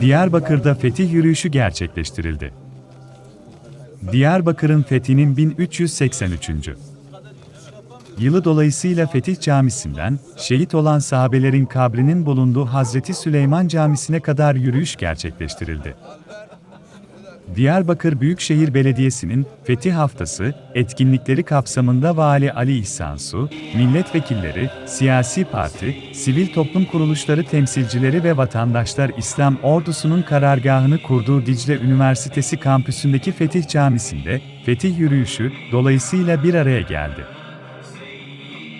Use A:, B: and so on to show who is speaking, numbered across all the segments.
A: Diyarbakır'da fetih yürüyüşü gerçekleştirildi. Diyarbakır'ın fethinin 1383. Yılı dolayısıyla Fetih Camisi'nden, şehit olan sahabelerin kabrinin bulunduğu Hazreti Süleyman Camisi'ne kadar yürüyüş gerçekleştirildi. Diyarbakır Büyükşehir Belediyesi'nin Fetih Haftası etkinlikleri kapsamında Vali Ali İhsan Su, milletvekilleri, siyasi parti, sivil toplum kuruluşları temsilcileri ve vatandaşlar İslam ordusunun karargahını kurduğu Dicle Üniversitesi kampüsündeki Fetih Camisi'nde Fetih yürüyüşü dolayısıyla bir araya geldi.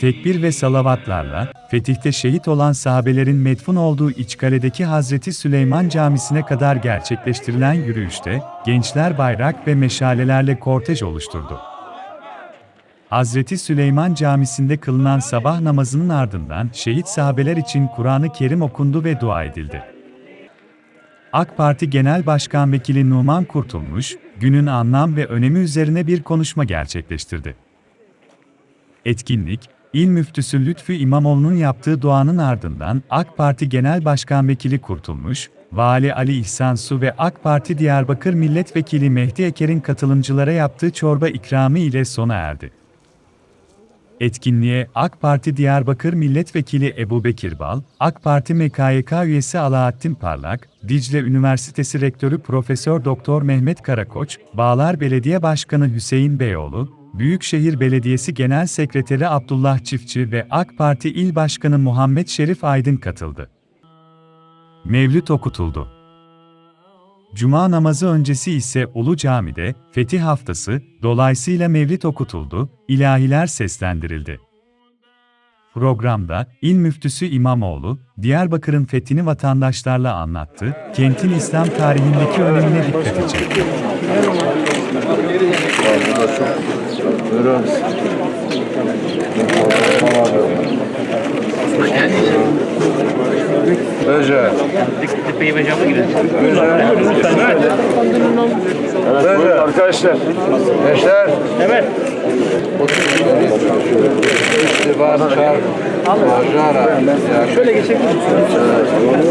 A: Tekbir ve salavatlarla, fetihte şehit olan sahabelerin medfun olduğu İçkale'deki Hazreti Süleyman Camisi'ne kadar gerçekleştirilen yürüyüşte, gençler bayrak ve meşalelerle kortej oluşturdu. Hazreti Süleyman Camisi'nde kılınan sabah namazının ardından şehit sahabeler için Kur'an-ı Kerim okundu ve dua edildi. AK Parti Genel Başkan Vekili Numan Kurtulmuş, günün anlam ve önemi üzerine bir konuşma gerçekleştirdi. Etkinlik, İl Müftüsü Lütfü İmamoğlu'nun yaptığı duanın ardından AK Parti Genel Başkan Vekili Kurtulmuş, Vali Ali İhsan Su ve AK Parti Diyarbakır Milletvekili Mehdi Eker'in katılımcılara yaptığı çorba ikramı ile sona erdi. Etkinliğe AK Parti Diyarbakır Milletvekili Ebu Bekir Bal, AK Parti MKYK üyesi Alaaddin Parlak, Dicle Üniversitesi Rektörü Profesör Doktor Mehmet Karakoç, Bağlar Belediye Başkanı Hüseyin Beyoğlu, Büyükşehir Belediyesi Genel Sekreteri Abdullah Çiftçi ve AK Parti İl Başkanı Muhammed Şerif Aydın katıldı. Mevlüt okutuldu. Cuma namazı öncesi ise Ulu Cami'de Fetih Haftası dolayısıyla Mevlid okutuldu, ilahiler seslendirildi. Programda İl Müftüsü İmamoğlu, Diyarbakır'ın fethini vatandaşlarla anlattı, kentin İslam tarihindeki önemine dikkati çekti.
B: Recep.
C: Tepeyi becama girelim.
B: Evet, buyurun arkadaşlar. Gençler.
C: Evet.
B: İstibar çarp. Majara.
C: Şöyle geçelim.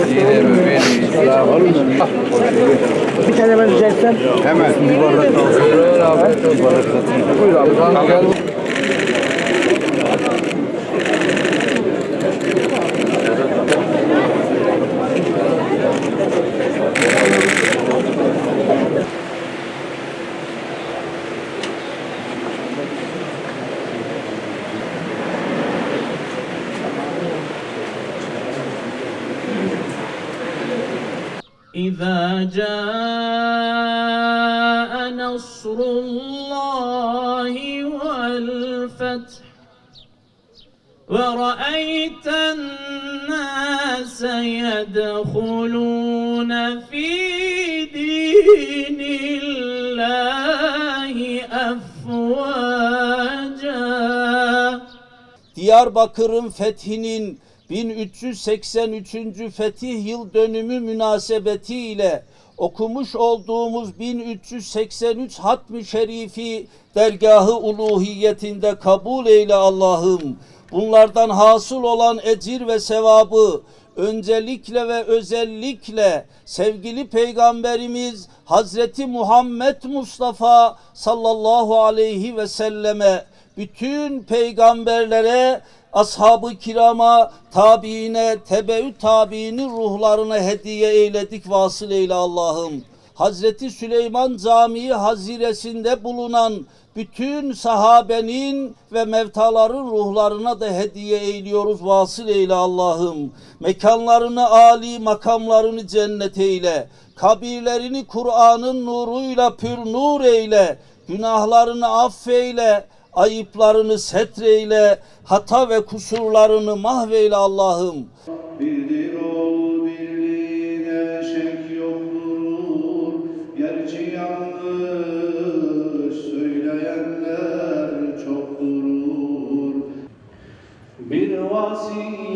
B: Dine mübin İslam
C: Bir tane ben rica etsem.
B: Hemen. Bir bardak kalsın. Buyur abi. Bir bardak satayım. Buyur abi. Tamam, gel.
D: إذا جاء والفتح ورأيت الناس يدخلون في دين الله أفواجا
E: Diyarbakır'ın fethinin 1383. fetih yıl dönümü münasebetiyle okumuş olduğumuz 1383 Hatmi Şerifi dergahı uluhiyetinde kabul eyle Allah'ım. Bunlardan hasıl olan ecir ve sevabı öncelikle ve özellikle sevgili peygamberimiz Hazreti Muhammed Mustafa sallallahu aleyhi ve selleme bütün peygamberlere, ashab-ı kirama, tabiine, tebeü tabiinin ruhlarına hediye eyledik vasıl eyle Allah'ım. Hazreti Süleyman Camii haziresinde bulunan bütün sahabenin ve mevtaların ruhlarına da hediye eyliyoruz vasıl eyle Allah'ım. Mekanlarını âli, makamlarını cennet eyle. Kabirlerini Kur'an'ın nuruyla pür nur eyle. Günahlarını affeyle ayıplarını setreyle, hata ve kusurlarını mahveyle Allah'ım. Birdir ol, birliğine şek yoktur, gerçi yanlış söyleyenler çok.
F: Bir vasiyet